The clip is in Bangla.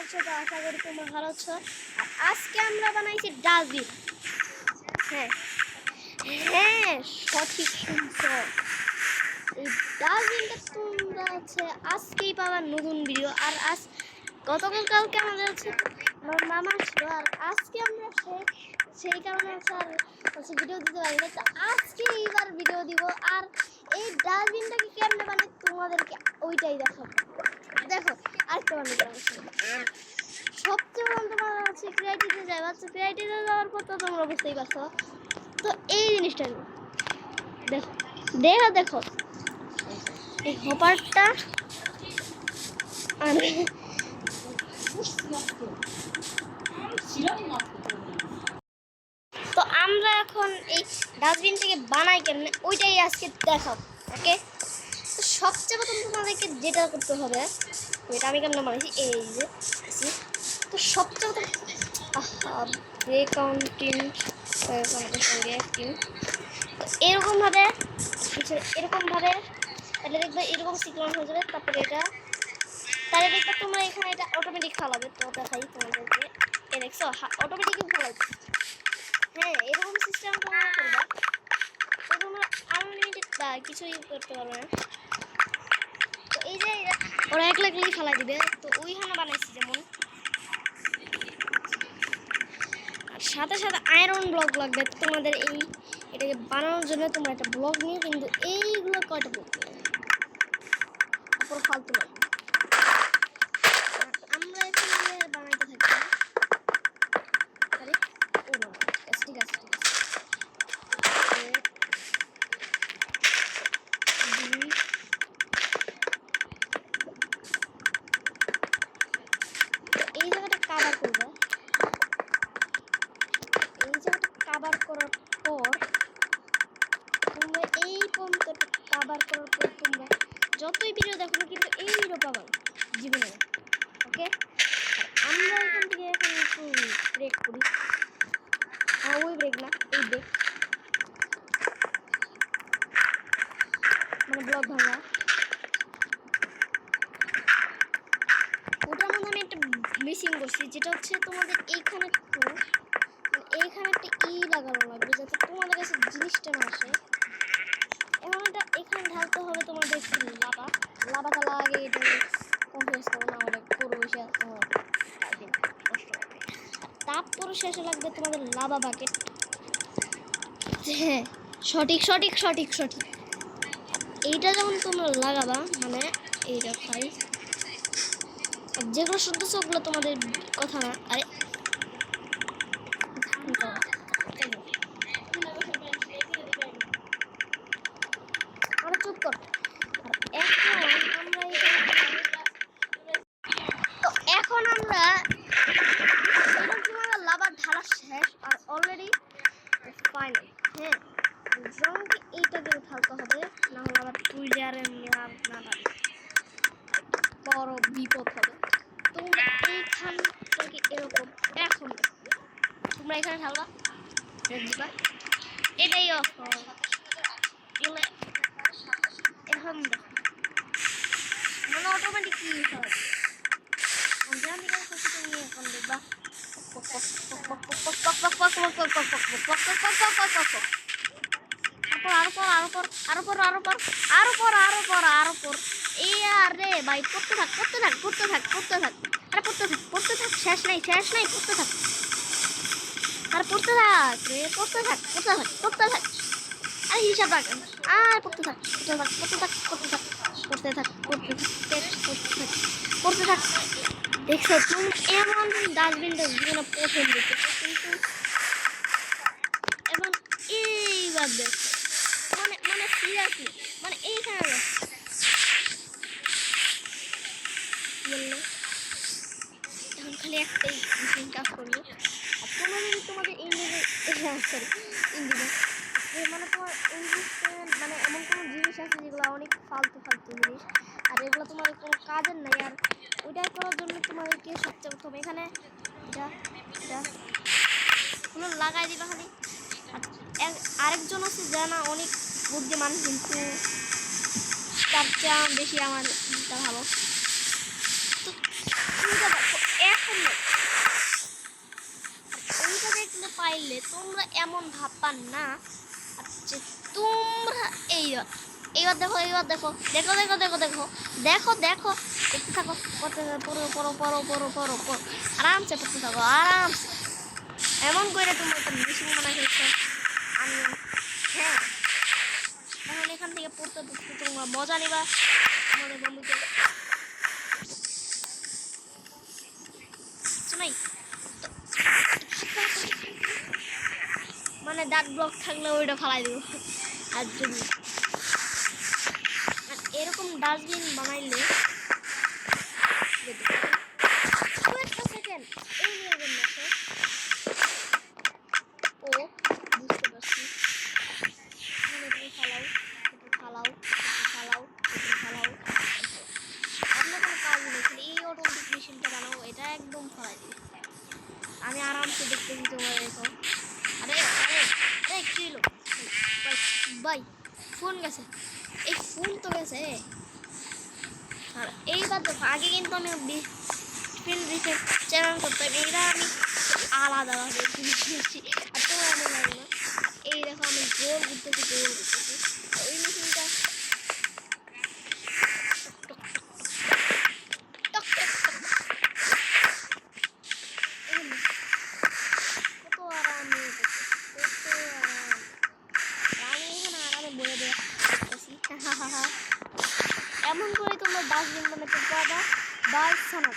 আছো তো আশা করি তোমরা ভালো আছো আর আজকে আমরা বানাইছি ডাস্টবিন হ্যাঁ। হ্যাঁ সঠিক শুনছ। এই ডাস্টবিনটা তোমরা হচ্ছে আজকেই পাবার নতুন ভিডিও। আর আজ গতকাল কালকে আমাদের হচ্ছে আমার মামা ছিল, আর আজকে আমরা সে, সেই কারণে হচ্ছে আর হচ্ছে ভিডিও দিতে পারি না তো আজকে এইবার ভিডিও দিব। আর এই ডাস্টবিনটাকে কেমনে মানে তোমাদেরকে ওইটাই দেখাবো। দেখো আরেকটা বানিয়ে দেবো সবচেয়ে প্রথম তোমার হচ্ছে ক্রিয়েটিভে যাবে হচ্ছে ক্রিয়েটিভে যাওয়ার পর তো তোমরা বুঝতেই পারছ। তো এই জিনিসটা দেখো দেখো দেখো। এই হপারটা আর। তো আমরা এখন এই ডাস্টবিন থেকে বানাই কেমনে? ওইটাই আজকে দেখাবো ওকে তো সবচেয়ে প্রথম তোমাদেরকে যেটা করতে হবে ওইটা আমি কেমন বানাইছি এই যে তো সবচেয়ে প্রথম আমাদের সঙ্গে একটিং তো এরকমভাবে এরকমভাবে তাহলে দেখবে এরকম সিকলন হয়ে যাবে, তারপরে এটা তাহলে দেখবে তোমরা এখানে এটা অটোমেটিক ফালাবে। তো দেখাই তোমাদেরকে। এ দেখছ অটোমেটিকই ফালাইছে হ্যাঁ এরকম সিস্টেম তোমরা করবা। তো তোমরা আনলিমিটেড কিছুই করতে পারবে না। ওরা এক লাগলেই ফেলাই দিবে, তো ওই ওইখানে বানাইছি যেমন। আর সাথে সাথে আয়রন ব্লক লাগবে তোমাদের এই এটাকে বানানোর জন্য তোমরা একটা ব্লক নিয়ে কিন্তু এইগুলো কয়টা ব্লক তারপর ফালতু লাগবে আর আমরা এখানে বানাইতে থাকি আরে ও বাবা, ঠিক আছে ঠিক আছে ঠিক আছে এক, দুই এই জায়গাটা কাভার করবে এই জায়গাটা কাভার করার পর তোমরা এই পর্যন্ত কাভার করার পর তোমরা যতই ভিডিও দেখো না কিন্তু এই ভিডিও পাবা জীবনে। ওকে আমরা এখান থেকে এখন একটু ব্রেক করি। হ্যাঁ ওই ব্রেক না, এই ব্রেক মানে ব্লক ভাঙা। ওটার মধ্যে আমি একটা মিসিং করছি যেটা হচ্ছে তোমাদের এইখানে একটু এইখানে একটা ই লাগানো লাগবে যাতে তোমাদের কাছে জিনিসটা না আসে। এবং এটা এখানে ঢালতে হবে তোমাদের লাভা লাভাটা লাগে করো না হলে পুরো হবে। তারপরে শেষে লাগবে তোমাদের লাভা বাকেট হ্যাঁ সঠিক সঠিক সঠিক সঠিক। এইটা যখন তোমরা লাগাবা মানে এইটা আর যেগুলো শুনতেছো ওগুলো তোমাদের কথা না। আরে আরে চুপ কর। এখন আমরা তো এখন আমরা এরকম লাভার ঢালা শেষ আর অলরেডি ফাইনাল হ্যাঁ জঙ্গকে এইটাকে ঢালতে হবে না হলে আবার টুইজারের নেওয়ার না বড় বিপদ হবে। তোমরা এইখান থেকে এরকম এখন তোমরা এখানে ঢালবা দিবা। এটাই অফ দেখো মানে অটোমেটিক কি হবে খুশি তুমি এখন দেখবা আরও আরও আরও আরও আরও এই আরে ভাই পড়তে থাক পড়তে থাক পড়তে থাক পড়তে থাক আরে পড়তে থাক পড়তে থাক শেষ নাই শেষ নাই থাক আরে পড়তে থাক রে পড়তে থাক থাক থাক হিসাব রাখ আর পড়তে থাক পড়তে থাক পড়তে থাক পড়তে থাক পড়তে থাক পড়তে থাক পড়তে থাক দেখছ, তুমি এমন ডাস্টবিনটা জীবনে দেখেছ কিন্তু এবং এইবার দেখো মানে মানে সিরিয়াসলি মানে এইখানে এখন খালি একটাই কাজ করবে, আর তোমরা যদি তোমাদের ইঞ্জিনের সরি ইঞ্জিনের জিনিস। আর এগুলো তোমার কোনো কাজের নাই, আর ওইটা করার জন্য তোমাদেরকে সবচেয়ে প্রথম এখানে লাগাই দিবা খালি। আরেকজন আছে যে অনেক বুদ্ধিমান, কিন্তু তার চেয়ে বেশি আমার ভালো। তো এখন ওইটা দেখতে পাইলে তোমরা এমন ভাববা না যে তোমরা এই এইবার দেখো এইবার দেখো। দেখো দেখো দেখো দেখো। দেখো দেখো। দেখতে থাকো। করতে পড়ো পড়ো পড়ো পড়ো পড়ো আরামসে পড়তে থাকো, আরামসে। এমন করে তোমরা একটা মেশিন বানাই ফেলছো আমি হ্যাঁ। এখন এখান থেকে পড়তে পড়তে তোমরা মজা নিবা। আমাদের বন্ধুকে শোনাই মানে দাঁত ব্লক থাকলে ওইটা ফালাই দেবো। আর যদি ডাস্টবিন বানাইলে। এখানে আমি আরামসে দেখতেছি তোমার দেখো আরে আরে কি হলো? ভাই ফোন গেছে। এই ফুল তো গেছে। আর এইবার দেখো, আগে কিন্তু আমি ফিল্ড রিসেট চ্যানেল করতাম এইটা আমি আলাদাভাবে দিয়েছি আর তোমার আমি লাগে না এই দেখো আমি গোল ঘুরতেছি গোল ঘুরতেছি ওই মেশিনটা টক টক টক এই না। কত আরামে করতেছি, কত আরাম আমি এখানে আরামে বলে দেওয়া করতেছি এমন করে তোমরা ডাস্টবিন বানাতে পারবা বাই সানাত